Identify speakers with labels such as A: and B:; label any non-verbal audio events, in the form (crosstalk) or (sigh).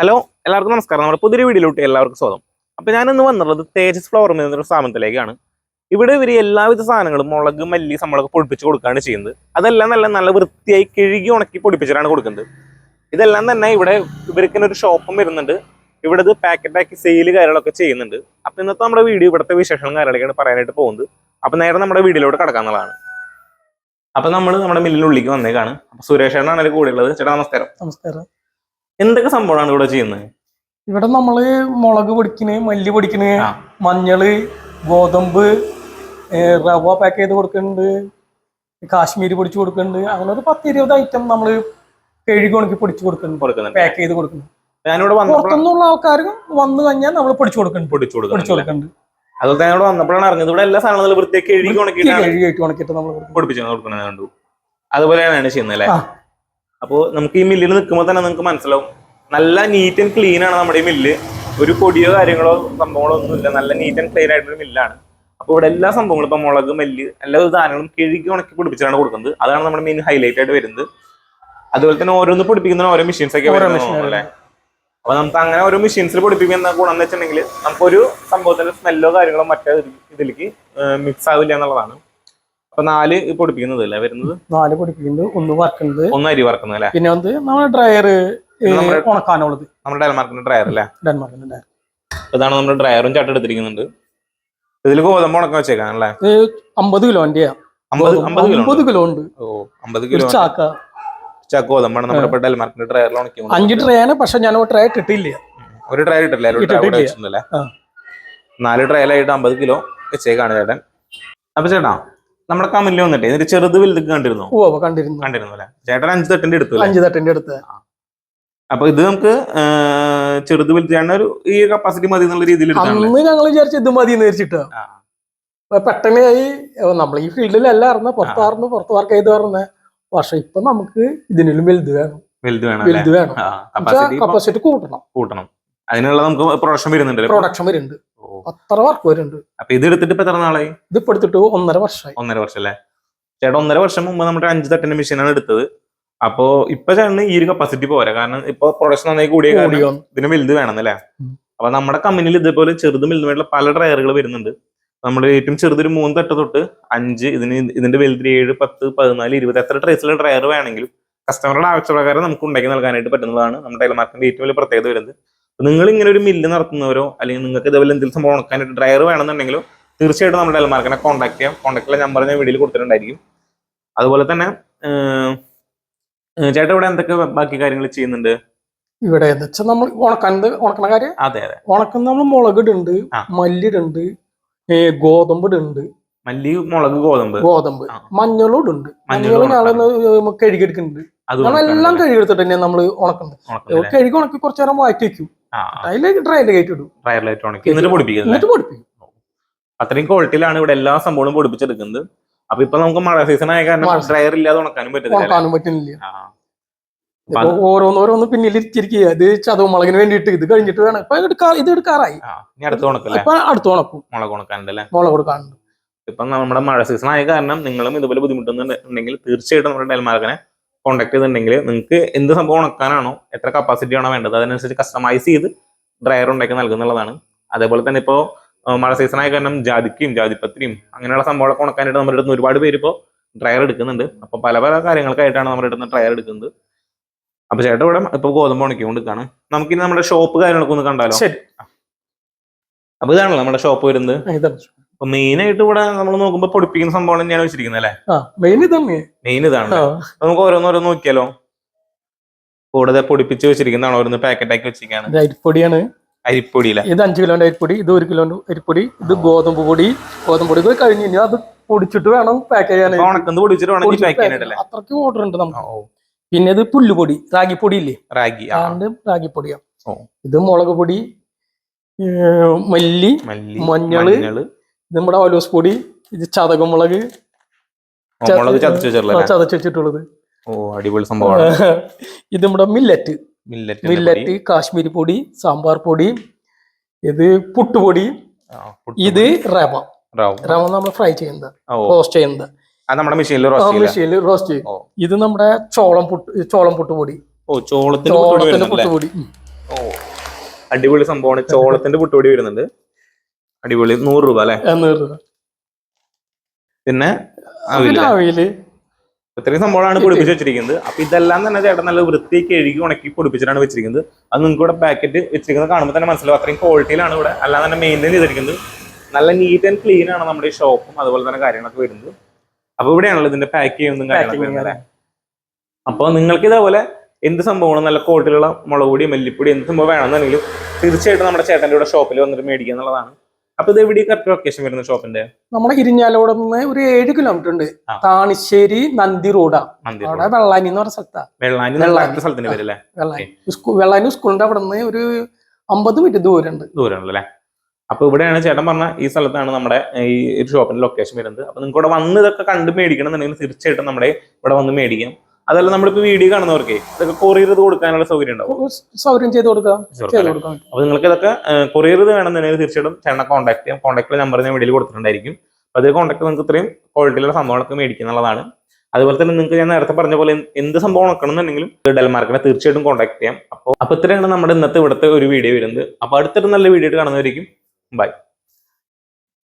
A: Hello എല്ലാവർക്കും നമസ്കാരം. നമ്മുടെ പുതിയൊരു വീഡിയോയിലോട്ട് എല്ലാവർക്കും സ്വാഗതം. അപ്പോൾ ഞാനിന്ന് വന്നുള്ളത് തേജസ് ഫ്ലവർ മിൽ എന്നൊരു സ്ഥാപനത്തിലേക്കാണ് ഇവിടെ ഇവർ എല്ലാവിധ സാധനങ്ങളും മുളക് മല്ലി സമ്മളൊക്കെ പൊടിപ്പിച്ച് കൊടുക്കുകയാണ് ചെയ്യുന്നത്. അതെല്ലാം നല്ല നല്ല വൃത്തിയായി കിഴുകി ഉണക്കി പൊടിപ്പിച്ചിട്ടാണ് കൊടുക്കുന്നത്. ഇതെല്ലാം തന്നെ ഇവിടെ ഇവർക്ക് ഒരു ഷോപ്പും വരുന്നുണ്ട്. ഇവിടെ ഇത് പാക്കറ്റാക്കി സെയിൽ കാര്യങ്ങളൊക്കെ ചെയ്യുന്നുണ്ട്. അപ്പൊ ഇന്നത്തെ നമ്മുടെ വീഡിയോ ഇവിടുത്തെ വിശേഷങ്ങളും കാര്യങ്ങളൊക്കെയാണ് പറയാനായിട്ട് പോകുന്നത്. അപ്പൊ നേരെ നമ്മുടെ വീഡിയോയിലോട്ട് കടക്കാന്നുള്ളതാണ് അപ്പൊ നമ്മൾ നമ്മുടെ മില്ലിനുള്ളിലേക്ക് വന്നേക്കാണ്. സുരേഷ് സുരേഷേട്ടനാണ് അതിൽ കൂടെ ഉള്ളത് ചേട്ടാ നമസ്കാരം.
B: നമസ്കാരം.
A: എന്തൊക്കെ സംഭവമാണ് ഇവിടെ ചെയ്യുന്നത്?
B: ഇവിടെ നമ്മൾ മുളക് പൊടിക്കണ് മല്ലി പൊടിക്കണ്. മഞ്ഞൾ ഗോതമ്പ് റവ പാക്ക് ചെയ്ത് കൊടുക്കുന്നുണ്ട് കാശ്മീരി പൊടിച്ചു കൊടുക്കുന്നുണ്ട് അങ്ങനെ ഒരു പത്ത് ഇരുപത് ഐറ്റം നമ്മൾ കഴുകി ഉണക്കി പൊടിച്ച് കൊടുക്കുന്നുണ്ട്. പാക്ക് ചെയ്ത്
A: വന്നപ്പോൾ
B: പുറത്തുനിന്നുള്ള ആൾക്കാർ വന്നു കഴിഞ്ഞാൽ നമ്മൾ പൊടിച്ചു കൊടുക്കുന്നുണ്ട്
A: പൊടിച്ചു കൊടുക്കുന്നുണ്ട് അതുപോലെ തന്നെ ഇവിടെ വന്നപ്പോഴാണ് അറിഞ്ഞത്. ഇവിടെ എല്ലാ സാധനങ്ങളും വൃത്തിയൊക്കെ
B: കഴുകി ഉണക്കിയിട്ട് നമ്മൾ കൊടുക്കും
A: കൊടുക്കുന്നത് കണ്ടു. അതുപോലെയാണ് ചെയ്യുന്നത് അല്ലേ. അപ്പോൾ നമുക്ക് ഈ മില്ലിൽ നിൽക്കുമ്പോൾ തന്നെ നിങ്ങൾക്ക് മനസ്സിലാവും. നല്ല നീറ്റ് ആൻഡ് ക്ലീൻ ആണ് നമ്മുടെ ഈ മില്ല് ഒരു പൊടിയോ കാര്യങ്ങളോ സംഭവങ്ങളോ ഒന്നുമില്ല. നല്ല നീറ്റ് ആൻഡ് ക്ലീൻ ആയിട്ടൊരു മില്ലാണ് അപ്പോൾ ഇവിടെ എല്ലാ സംഭവങ്ങളും ഇപ്പോൾ മുളക് മെല്ല് എല്ലാ സാധനങ്ങളും കിഴുകി ഉണക്കി പിടിപ്പിച്ചാണ് കൊടുക്കുന്നത്. അതാണ് നമ്മുടെ മെയിൻ ഹൈലൈറ്റ് ആയിട്ട് വരുന്നത്. അതുപോലെ തന്നെ ഓരോന്ന് പിടിപ്പിക്കുന്ന ഓരോ മെഷീൻസ് ഒക്കെ അല്ലേ? അപ്പൊ നമുക്ക് അങ്ങനെ ഓരോ മെഷീൻസിൽ പിടിപ്പിക്കുന്ന ഗുണം എന്ന് വെച്ചിട്ടുണ്ടെങ്കിൽ നമുക്കൊരു സംഭവത്തിന്റെ സ്മെല്ലോ കാര്യങ്ങളോ മറ്റേ ഇതിലേക്ക് മിക്സ് ആവില്ല എന്നുള്ളതാണ്. അപ്പൊ നാല് പൊടിപ്പിക്കുന്നത് അല്ലേ വരുന്നത്?
B: നാല് പൊടിപ്പിക്കുന്നത് ഒന്ന് വറക്കുന്നത്.
A: ഒന്ന് അരി വറക്കുന്നത് അല്ലേ?
B: പിന്നെ വന്ന് നമ്മുടെ ഡ്രയർ ഉണക്കാനുള്ളത്.
A: നമ്മുടെ ഡെൻമാർക്കിന്റെ ഡ്രയർ അല്ലേ?
B: ഡെൻമാർക്കിന്റെ ഡ്രയർ
A: ഇതാണ് നമ്മുടെ ഡ്രയറും ചട്ട എടുത്തിരിക്കുന്നുണ്ട്. ഇതിൽ ഗോതമ്പ് ഉണക്കം വെച്ചേക്കാൻ അല്ലേ?
B: അമ്പത്
A: അമ്പത് കിലോ
B: ഉണ്ട്.
A: ഓ അമ്പത് കിലോ
B: ചാക്ക.
A: ചാക്ക ഗോതമ്പാണ് നമ്മുടെ ഇപ്പൊ ഡെൽമാർക്കിന്റെ ഡ്രയറിൽ ഉണക്കി.
B: അഞ്ച് ട്രേ ആണ് പക്ഷെ ഞാൻ ട്രേ ഇട്ടിട്ടില്ല.
A: ഒരു ഡ്രയർ ഇട്ടില്ല. നാല് ഡ്രയലായിട്ട് അമ്പത് കിലോ വെച്ചേക്കാണ് ചേട്ടൻ. അപ്പൊ ചേട്ടാ നമ്മുടെ കമന്റിൽ വന്നിട്ട് ഇതിന്റെ ചെറുത് വലുതൊക്കെ കണ്ടിരുന്നു?
B: ഓ കണ്ടിരുന്നു.
A: കണ്ടിരുന്നു അല്ലേ? ചേട്ടൻ അഞ്ച് തട്ടിന്റെ എടുത്തു
B: അഞ്ചു തട്ടിന്റെ അടുത്ത്.
A: അപ്പൊ ഇത് നമുക്ക് ചെറുത് വലുതാണ് ഒരു ഈ കപ്പാസിറ്റി മതി എന്നുള്ള രീതിയിൽ
B: അന്ന് ഞങ്ങൾ വിചാരിച്ചു ഇത് മതി എന്ന് വിചാരിച്ചിട്ട് പെട്ടെന്ന് ഈ നമ്മൾ ഈ ഫീൽഡിലല്ല അറിഞ്ഞ പുറത്താർന്ന് പുറത്ത് വർക്ക് ചെയ്ത് പറഞ്ഞ പക്ഷെ ഇപ്പൊ നമുക്ക് ഇതിനും വലുത് വേണം.
A: വലുത് വേണം
B: വലുത് വേണം.
A: കപ്പാസിറ്റി
B: കൂട്ടണം.
A: കൂട്ടണം. അതിനുള്ള നമുക്ക് പ്രൊഡക്ഷൻ വരുന്നുണ്ട്
B: പ്രൊഡക്ഷൻ വരുന്നുണ്ട്. അത്ര വർക്ക് വരുന്നുണ്ട്.
A: അപ്പൊ ഇത് എടുത്തിട്ട് ഇപ്പൊ എത്ര നാളായി?
B: ഇത് ഇപ്പൊ എടുത്തിട്ട് ഒന്നര വർഷമായി.
A: ഒന്നര വർഷം അല്ലേ ചേട്ടാ ഒന്നര വർഷം മുമ്പ് നമ്മുടെ അഞ്ച് തട്ടിന്റെ മെഷീനാണ് എടുത്തത്. അപ്പോ ഇപ്പൊ ചേട്ടന് ഈ ഒരു കപ്പാസിറ്റി പോരാ. കാരണം ഇപ്പൊ പ്രൊഡക്ഷൻ നന്നായി കൂടിയ കാരണം ഇതിന് വലുത് വേണമെന്നല്ലേ?
B: അല്ലേ
A: അപ്പൊ നമ്മുടെ കമ്പനിയിൽ ഇതേപോലെ ചെറുതും വലുതുമായിട്ടുള്ള പല ഡ്രയറുകൾ വരുന്നുണ്ട്. നമ്മൾ ഏറ്റവും ചെറുതൊരു മൂന്ന് തട്ട് തൊട്ട് അഞ്ച് ഇതിന് ഇതിന്റെ വലുത് ഏഴ് പത്ത് പതിനാല് ഇരുപത് എത്ര ട്രേസിലെ ഡ്രയർ വേണമെങ്കിലും കസ്റ്റമറുടെ ആവശ്യപ്രകാരം നമുക്ക് ഉണ്ടാക്കി നൽകാനായിട്ട് പറ്റുന്നതാണ് നമ്മുടെ ടെലമാർക്കിന്റെ ഏറ്റവും വലിയ പ്രത്യേകത വരുന്നത്. നിങ്ങൾ ഇങ്ങനെ ഒരു മില്ല് നടത്തുന്നവരോ അല്ലെങ്കിൽ നിങ്ങൾക്ക് ഇതേപോലെ എന്തെങ്കിലും സംഭവം ഉണക്കാനായിട്ട് ഡ്രയർ വേണമെന്നുണ്ടെങ്കിലോ തീർച്ചയായിട്ടും നമ്മുടെ ടെലമാർക്കിനെ കോൺടാക്ട് ചെയ്യാം. കോൺടാക്റ്റിലെ നമ്പർ ഞാൻ വീഡിയോയിൽ കൊടുത്തിട്ടുണ്ടായിരിക്കും. അതുപോലെ തന്നെ ഏഹ്, ഏഹ് ചേട്ടാ ഇവിടെ എന്തൊക്കെ ബാക്കി കാര്യങ്ങൾ ചെയ്യുന്നുണ്ട്?
B: ഇവിടെ നമ്മൾ ഉണക്കാനത് ഉണക്കണ കാര്യം?
A: അതെ അതെ.
B: ഉണക്കുന്ന നമ്മൾ മുളക് മല്ലിടുണ്ട്
A: ആ.
B: മല്ലി
A: മുളക് ഗോതമ്പ്.
B: ഗോതമ്പ്. മഞ്ഞളും ഇടുന്നുണ്ട്.
A: മഞ്ഞളും
B: മഞ്ഞൾ ഞങ്ങൾ കഴുകിയെടുക്കുന്നുണ്ട്.
A: എല്ലാം
B: നമ്മളെല്ലാം കഴുകിയെടുത്തിട്ട് തന്നെയാണ് നമ്മൾ ഉണക്കുന്നത്. കഴുകി ഉണക്കി കുറച്ചു നേരം മാറ്റി വെക്കും. അതിലേക്ക് ഡ്രയറിൽ കയറ്റി ഇടും.
A: ഡ്രയറിലായിട്ട് ഉണക്കി. എന്നിട്ട് പൊടിപ്പിക്കുന്നത്
B: എന്നിട്ട് പൊടിപ്പിക്കും.
A: അത്രയും ക്വാളിറ്റിയിലാണ് ഇവിടെ എല്ലാ സംഭവങ്ങളും പൊടിപ്പിച്ചെടുക്കുന്നത്. അപ്പൊ ഇപ്പൊ നമുക്ക് മഴ സീസൺ ആയ കാരണം ഡ്രയർ ഇല്ലാതെ ഉണക്കാനും പറ്റുന്നില്ല
B: ഉണക്കാനും പറ്റുന്നില്ല. ഓരോന്ന് ഓരോന്നോരോന്ന് പിന്നിൽ ഇരിച്ചിരിക്കുക ഇത് ചതവ് മുളകിന് വേണ്ടിയിട്ട് ഇത് കഴിഞ്ഞിട്ട് വേണം. ഇപ്പൊ എടുക്കാ ഇത് എടുക്കാറായി.
A: അടുത്ത് ഉണക്കല്ലേ?
B: ഇപ്പൊ അടുത്ത് ഉണക്കും.
A: മുളക് ഉണക്കാനുണ്ടല്ലേ
B: മുളക് കൊടുക്കാനുണ്ട്.
A: ഇപ്പൊ നമ്മുടെ മഴ സീസൺ ആയ കാരണം നിങ്ങളും ഇതുപോലെ ബുദ്ധിമുട്ടുന്നുണ്ടെങ്കിൽ തീർച്ചയായിട്ടും നമ്മുടെ ഡെൽമാർക്കിനെ കോൺടാക്ട് ചെയ്തിട്ടുണ്ടെങ്കിൽ നിങ്ങൾക്ക് എന്ത് സംഭവം ഉണക്കാനാണോ എത്ര കപ്പാസിറ്റി ആണോ വേണ്ടത് അതിനനുസരിച്ച് കസ്റ്റമൈസ് ചെയ്ത് ഡ്രയർ ഉണ്ടാക്കി നൽകുന്നുള്ളതാണ്. അതേപോലെ തന്നെ ഇപ്പോൾ മഴ സീസൺ ആയ കാരണം ജാതിക്കയും ജാതിപത്രിയും അങ്ങനെയുള്ള സംഭവങ്ങളൊക്കെ ഉണക്കാനായിട്ട് നമ്മുടെ അടുത്ത് ഒരുപാട് പേര് ഇപ്പോൾ ഡ്രയർ എടുക്കുന്നുണ്ട്. അപ്പോൾ പല പല കാര്യങ്ങൾക്കായിട്ടാണ് നമ്മുടെ അടുത്ത് ഡ്രയർ എടുക്കുന്നത്. അപ്പൊ ചേട്ടാ ഇവിടെ ഇപ്പൊ ഗോതമ്പ് ഉണക്കിക്കൊണ്ടിരിക്കാണ്. നമുക്കിനി നമ്മുടെ ഷോപ്പ് കാര്യങ്ങളൊക്കെ ഒന്ന് കണ്ടാലോ?
B: ശരി.
A: അപ്പൊ ഇതാണല്ലോ നമ്മുടെ ഷോപ്പ് വരുന്നത്. അപ്പൊ മെയിൻ ആയിട്ട് ഇവിടെ നമ്മൾ നോക്കുമ്പോ പൊടിപ്പിക്കുന്ന സംഭവം തന്നെയാണ് വെച്ചിരിക്കുന്നത് അല്ലെ?
B: മെയിൻ ഇതാണ്
A: മെയിൻ ഇതാണ്. നമുക്ക് ഓരോന്നോരോന്ന് നോക്കിയാലോ? കൂടുതൽ പൊടിപ്പിച്ച് വെച്ചിരിക്കുന്നതാണ്. ഓരോന്ന് പാക്കറ്റ് ആക്കി വെച്ചിരിക്കുകയാണ്
B: അരിപ്പൊടിയാണ്.
A: അരിപ്പൊടി
B: ഇത് അഞ്ച് കിലോന്റെ അരിപ്പൊടി ഇത് ഒരു കിലോന്റെ അരിപ്പൊടി ഇത് ഗോതമ്പ് പൊടി ഗോതമ്പ് പൊടി. കൂടി കഴിഞ്ഞ് ഇനി അത് പൊടിച്ചിട്ട് വേണം പാക്ക് ചെയ്യാൻ.
A: ഉണക്കുന്നത് പൊടിച്ചിട്ട് വേണം പാക്ക് ചെയ്യാനായിട്ടല്ലേ
B: അത്രയ്ക്ക് ഓർഡർ ഉണ്ട് നമുക്ക്. പിന്നെ ഇത് പുല്ലുപൊടി റാഗിപ്പൊടി ഇല്ലേ?
A: റാഗി റാഗിപ്പൊടിയാണ്.
B: ഇത് മുളക് പൊടി മല്ലി മഞ്ഞൾ, നമ്മുടെ ഓലോസ് പൊടി ഇത് ചതകമുളക്
A: മുളക് ചതച്ച് വെച്ചിട്ടുള്ള
B: ചതച്ച് വെച്ചിട്ടുള്ളത്.
A: ഓ അടിപൊളി സംഭവമാണ്. (laughs)
B: ഇത് നമ്മുടെ മില്ലറ്റ്
A: മില്ലറ്റ്
B: മില്ലറ്റ് കാശ്മീരി പൊടി സാമ്പാർ പൊടി ഇത് പുട്ടുപൊടി ഇത് റവ. റവ. നമ്മൾ ഫ്രൈ ചെയ്യുന്നത് റോസ്റ്റ് ചെയ്യുന്നത്.
A: നമ്മുടെ മെഷീനിൽ റോസ്റ്റ്
B: മെഷീനിൽ റോസ്റ്റ് ചെയ്യും. ഇത് നമ്മുടെ ചോളം പുട്ട് ചോളം പുട്ടുപൊടി.
A: ഓ
B: ചോളത്തിന്റെ പുട്ടുപൊടി
A: അടിപൊളി സംഭവമാണ്. ചോളത്തിന്റെ പുട്ടുപൊടി വരുന്നുണ്ട്. അടിപൊളി. നൂറ് രൂപ അല്ലെ?
B: രൂപ.
A: പിന്നെ ഇത്രയും സംഭവമാണ് പൊടിപ്പിച്ച് വെച്ചിരിക്കുന്നത്. അപ്പൊ ഇതെല്ലാം തന്നെ ചേട്ടൻ നല്ല വൃത്തിക്ക് കഴുകി ഉണക്കി പൊടിപ്പിച്ചിട്ടാണ് വെച്ചിരിക്കുന്നത്. അത് നിങ്ങൾക്ക് ഇവിടെ പാക്കറ്റ് വെച്ചിരിക്കുന്നത് കാണുമ്പോൾ തന്നെ മനസ്സിലാവും. അത്രയും ക്വാളിറ്റിയിലാണ് ഇവിടെ. അല്ലാതെ തന്നെ മെയിന്റെയിൻ ചെയ്തിരിക്കുന്നത്. നല്ല നീറ്റ് ആൻഡ് ക്ലീൻ ആണ് നമ്മുടെ ഈ ഷോപ്പും അതുപോലെ തന്നെ കാര്യങ്ങളൊക്കെ വരുന്നത്. അപ്പൊ ഇവിടെയാണല്ലോ ഇതിന്റെ പാക്ക് ചെയ്യുന്നതും കാര്യങ്ങളൊക്കെ വരുന്നത് അപ്പോൾ നിങ്ങൾക്ക് ഇതേപോലെ എന്ത് സംഭവമാണ് നല്ല ക്വാളിറ്റിയിലുള്ള മുളക് പൊടി മല്ലിപ്പൊടി എന്ത് സംഭവം വേണമെന്നുണ്ടെങ്കിലും തീർച്ചയായിട്ടും നമ്മുടെ ചേട്ടന്റെ ഇവിടെ ഷോപ്പിൽ വന്നിട്ട് മേടിക്കുക എന്നുള്ളതാണ്. അപ്പൊ ഇത് എവിടെ കറക്റ്റ് ലൊക്കേഷൻ വരുന്ന ഷോപ്പിന്റെ?
B: നമ്മുടെ ഇരിഞ്ഞാലോട് നിന്ന് ഒരു ഏഴ് കിലോമീറ്റർ ഉണ്ട്. താണിശ്ശേരി നന്ദി റോഡാ അവിടെ വെള്ളാനി എന്ന് പറഞ്ഞ സ്ഥലത്താ.
A: വെള്ളാനി സ്ഥലത്തിന്റെ പേരല്ലേ
B: വെള്ളാനി. വെള്ളാനി സ്കൂളിന്റെ അവിടെ നിന്ന് ഒരു അമ്പത് മിനിറ്റ് ദൂരമുണ്ട്.
A: ദൂരമുണ്ടല്ലേ അപ്പൊ ഇവിടെയാണ് ചേട്ടൻ പറഞ്ഞ ഈ സ്ഥലത്താണ് നമ്മുടെ ഈ ഒരു ഷോപ്പിന്റെ ലൊക്കേഷൻ വരുന്നത്. അപ്പൊ നിങ്ങൾക്ക് ഇവിടെ വന്ന് ഇതൊക്കെ കണ്ട് മേടിക്കണം എന്നുണ്ടെങ്കിൽ തീർച്ചയായിട്ടും നമ്മുടെ ഇവിടെ വന്ന് മേടിക്കാം. അതല്ല നമ്മളിപ്പോ വീഡിയോ കാണുന്നവർക്ക് ഇതൊക്കെ കൊറിയർ ചെയ്ത് കൊടുക്കാനുള്ള സൗകര്യം ഉണ്ടാവും.
B: സൗകര്യം ചെയ്ത് കൊടുക്കാം ചെയ്ത് കൊടുക്കാം.
A: അപ്പൊ നിങ്ങൾക്ക് ഇതൊക്കെ കൊറിയർ ചെയ്ത് വേണമെന്നുണ്ടെങ്കിൽ തീർച്ചയായിട്ടും ചേട്ടനെ കോൺടാക്ട് ചെയ്യാം. കോൺടാക്ട് നമ്പർ ഞാൻ വീഡിയോയിൽ കൊടുത്തിട്ടുണ്ടായിരിക്കും. അപ്പൊ അതേ കോൺടാക്ട് നിങ്ങൾക്ക് ഇത്രയും ക്വാളിറ്റിയിലുള്ള സംഭവങ്ങളൊക്കെ മേടിക്കുന്നുള്ളതാണ് അതുപോലെ തന്നെ നിങ്ങൾക്ക് ഞാൻ നേരത്തെ പറഞ്ഞ പോലെ എന്ത് സംഭവം നോക്കണമെന്നുണ്ടെങ്കിലും ഡെൽമാർക്കിനെ തീർച്ചയായിട്ടും കോൺടാക്ട് ചെയ്യാം. അപ്പോൾ അപ്പൊ ഇത്രയാണ് നമ്മുടെ ഇന്നത്തെ ഇവിടുത്തെ ഒരു വീഡിയോ വരുന്നത്. അപ്പൊ അടുത്തൊരു നല്ല വീഡിയോ കാണുന്നവരിക്കും ബൈ